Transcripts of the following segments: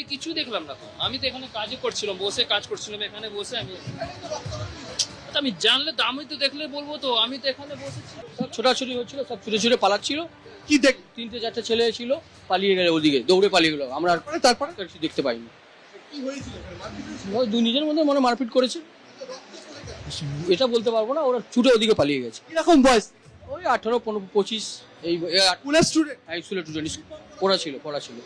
আমি কিছু দেখলাম না তো। আমি তো এখানে কাজই করছিলাম বসে কাজ করছিলাম এখানে বসে আমি আমি জানলে তো আমি তো দেখলে বলব তো আমি তো এখানে বসেছি। সব ছোটাছুটি হচ্ছিল সব ছুটে ছুটে পালাচ্ছিল। কি দেখ তিনটে চারটে ছেলে ছিল পালিয়ে গেল ওদিকে দৌড়ে পালিয়ে গেলো। আমরা আর তারপরে? কিছু দেখতে পাইনি? ওই দুই নিজের মধ্যে মনে মারপিট করেছে। এটা বলতে পারব না ওরা ছুটে ওদিকে পালিয়ে গেছে। কীরকম বয়স? ওই আঠারো পনেরো পঁচিশ এই স্টুডেন্ট স্কুলের স্টুডেন্ট পড়া ছিল পড়া ছিল।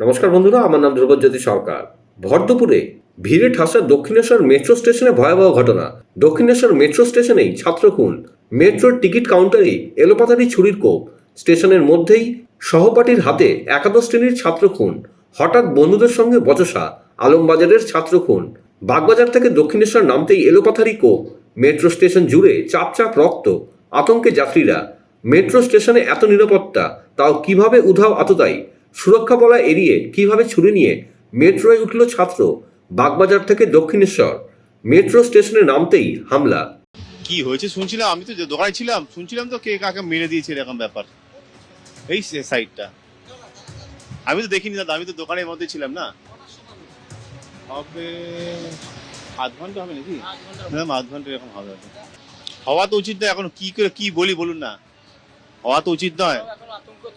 নমস্কার বন্ধুরা, আমার নাম ধ্রুবজ্যোতি সরকার। ভর দুপুরে ভিড়ে ঠাসা দক্ষিণেশ্বর মেট্রো স্টেশনে ভয়াবহ ঘটনা। দক্ষিণেশ্বর মেট্রো স্টেশনেই ছাত্র খুন মেট্রোর টিকিট কাউন্টারে এলোপাতারি ছুরির কোপ। স্টেশনের মধ্যেই সহপাঠীর হাতে একাদশ শ্রেণির ছাত্র খুন হঠাৎ বন্ধুদের সঙ্গে বচসা আলমবাজারের ছাত্র খুন বাগবাজার থেকে দক্ষিণেশ্বর নামতেই এলোপাথারি কোপ। মেট্রো স্টেশন জুড়ে চাপ চাপ রক্ত। আতঙ্কে যাত্রীরা, মেট্রো স্টেশনে এত নিরাপত্তা, তাও কীভাবে উধাও আততাই সুরক্ষা বলা এড়িয়ে কীভাবে ছুরি নিয়ে মেট্রোয় উঠল ছাত্র বাগবাজার থেকে দক্ষিণেশ্বর। মেট্রো স্টেশনে নামতেই হামলা। কি হয়েছে শুনছিলাম? আমি তো যে দোকানে ছিলাম, শুনছিলাম তো কে কাকে মেরে দিয়েছে এরকম ব্যাপার। এই সাইডটা আমি তো দেখিনি দাদা, আমি তো দোকানের মধ্যে ছিলাম না। হবে আধ ঘণ্টা হবে নাকি? আধ ঘণ্টা এরকম হবে। হওয়া তো উচিত নয়, এখন কি করে, কি বলি বলুন না। হওয়া তো উচিত নয়।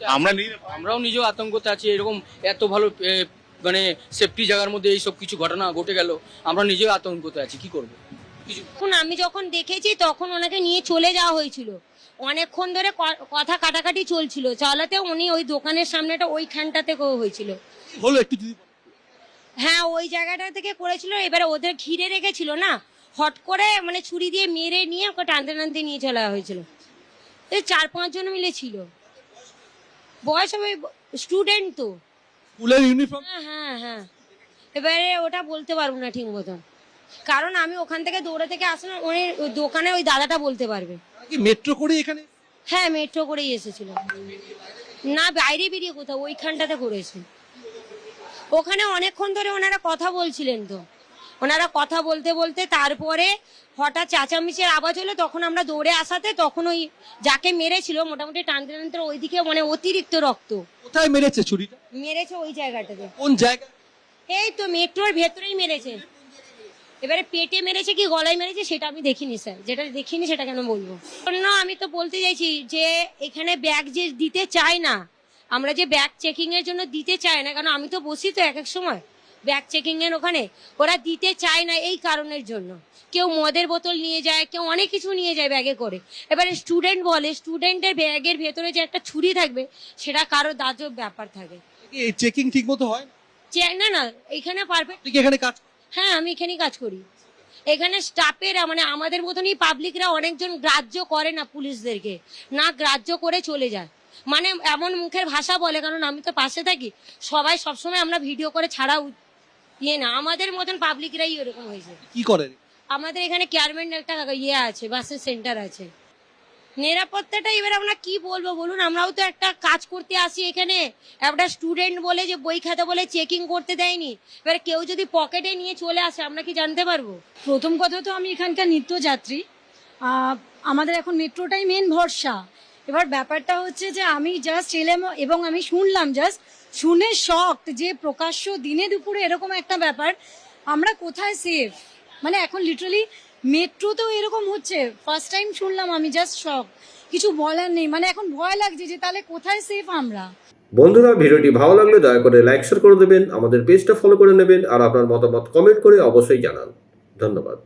আমরা আমরাও নিজেও আতঙ্কতে আছি এরকম এত ভালো মানে সেফটি জায়গার মধ্যে এইসব কিছু ঘটনা ঘটে গেল আমরা নিজেও আতঙ্কতে আছি কি করব? কিছু তখন আমি যখন দেখেছি তখন ওনাকে নিয়ে চলে যাওয়া হয়েছিল। অনেকক্ষণ ধরে ক- কথা কাটাকাটি চলছিল। চলাতে উনি ওই দোকানের সামনেটা ওইখানটাতে হয়েছিল। হলো একটু হ্যাঁ ওই জায়গাটা থেকে করেছিল এবারে ওদের ঘিরে রেখেছিল না? হট করে মানে ছুরি দিয়ে মেরে নিয়ে ওকে টানতে টানতে নিয়ে চলা হয়েছিল। এই চার পাঁচজন মিলে ছিল। বয়স হবে স্টুডেন্ট তো। স্কুলের ইউনিফর্ম হ্যাঁ হ্যাঁ হ্যাঁ। এবারে ওটা বলতে পারব না ঠিক মতন। কারণ আমি ওখান থেকে দৌড়ে থেকে আসলাম ওই ওই দোকানে ওই দাদাটা বলতে পারবে। কি মেট্রো করে এখানে? হ্যাঁ মেট্রো করেই এসেছিল। না বাইরে বেরিয়ে কোথাও ওইখানটাতে করেছে। ওখানে অনেকক্ষণ ধরে ওনারা কথা বলছিলেন তো। ওনারা কথা বলতে বলতে তারপরে হঠাৎ চেঁচামেচির আওয়াজ হলো তখন আমরা দৌড়ে আসাতে তখন ওই যাকে মেরেছিল মোটামুটি টানতে টানতে ওইদিকে মানে অতিরিক্ত রক্ত। কোথায় মেরেছে ছুরিটা? মেরেছে ওই জায়গাটাতে। কোন জায়গা? এই তো মেট্রোর ভেতরেই মেরেছে। এবারে পেটে মেরেছে কি গলায় মেরেছে সেটা আমি দেখিনি স্যার। যেটা দেখিনি সেটা কেন বলব? না আমি তো বলতে চাইছি যে এখানে ব্যাগ যে দিতে চায় না আমরা যে ব্যাগ চেকিং এর জন্য দিতে চাই না কারণ আমি তো বসি তো এক এক সময়। ব্যাগ চেকিং এর ওখানে। ওরা দিতে চায় না এই কারণের জন্য। কেউ মদের বোতল নিয়ে যায় কেউ অনেক কিছু নিয়ে যায় ব্যাগে করে। এবারে স্টুডেন্ট বলে স্টুডেন্টের ব্যাগের ভেতরে যে একটা ছুরি থাকবে সেটা কারও দাজব ব্যাপার থাকে। চেকিং ঠিক মতো হয়? না? না না এখানে পারফেক্ট এখানে কাজ হ্যাঁ আমি এখানেই কাজ করি। এখানে স্টাফেরা মানে আমাদের মতনই পাবলিকরা অনেকজন গ্রাহ্য করে না পুলিশদেরকে। না গ্রাহ্য করে চলে যায়। মানে এমন মুখের ভাষা বলে কারণ আমি তো পাশে থাকি। সবাই সবসময় আমরা ভিডিও করে ছাড়া ইয়ে না আমাদের মতন পাবলিকরাই এরকম হয়েছে। কি করেন আমাদের এখানে কেয়ারম্যান একটা ইয়ে আছে বাসের সেন্টার আছে। নিরাপত্তাটা এবার আমরা কি বলব বলুন? আমরাও তো একটা কাজ করতে আসি এখানে। একটা স্টুডেন্ট বলে যে বই খাতা বলে চেকিং করতে দেয়নি। এবার কেউ যদি পকেটে নিয়ে চলে আসে আমরা কি জানতে পারব? প্রথম কথা তো আমি এখানকার নিত্যযাত্রী। আহ, আমাদের এখন মেট্রোটাই মেন ভরসা। এবার ব্যাপারটা হচ্ছে যে আমি জাস্ট এলাম এবং আমি শুনলাম জাস্ট শুনে শখ যে প্রকাশ্য দিনে দুপুরে এরকম একটা ব্যাপার, আমরা কোথায় সেফ মানে এখন লিটারালি মেট্রোতেও এরকম হচ্ছে। ফার্স্ট টাইম শুনলাম আমি জাস্ট শখ কিছু বলার নেই। মানে এখন ভয় লাগছে যে তাহলে কোথায় সেফ আমরা? বন্ধুরা ভিডিওটি ভালো লাগলে দয়া করে লাইক শেয়ার করে দেবেন। আমাদের পেজটা ফলো করে নেবেন। আর আপনার মতামত কমেন্ট করে অবশ্যই জানান। ধন্যবাদ।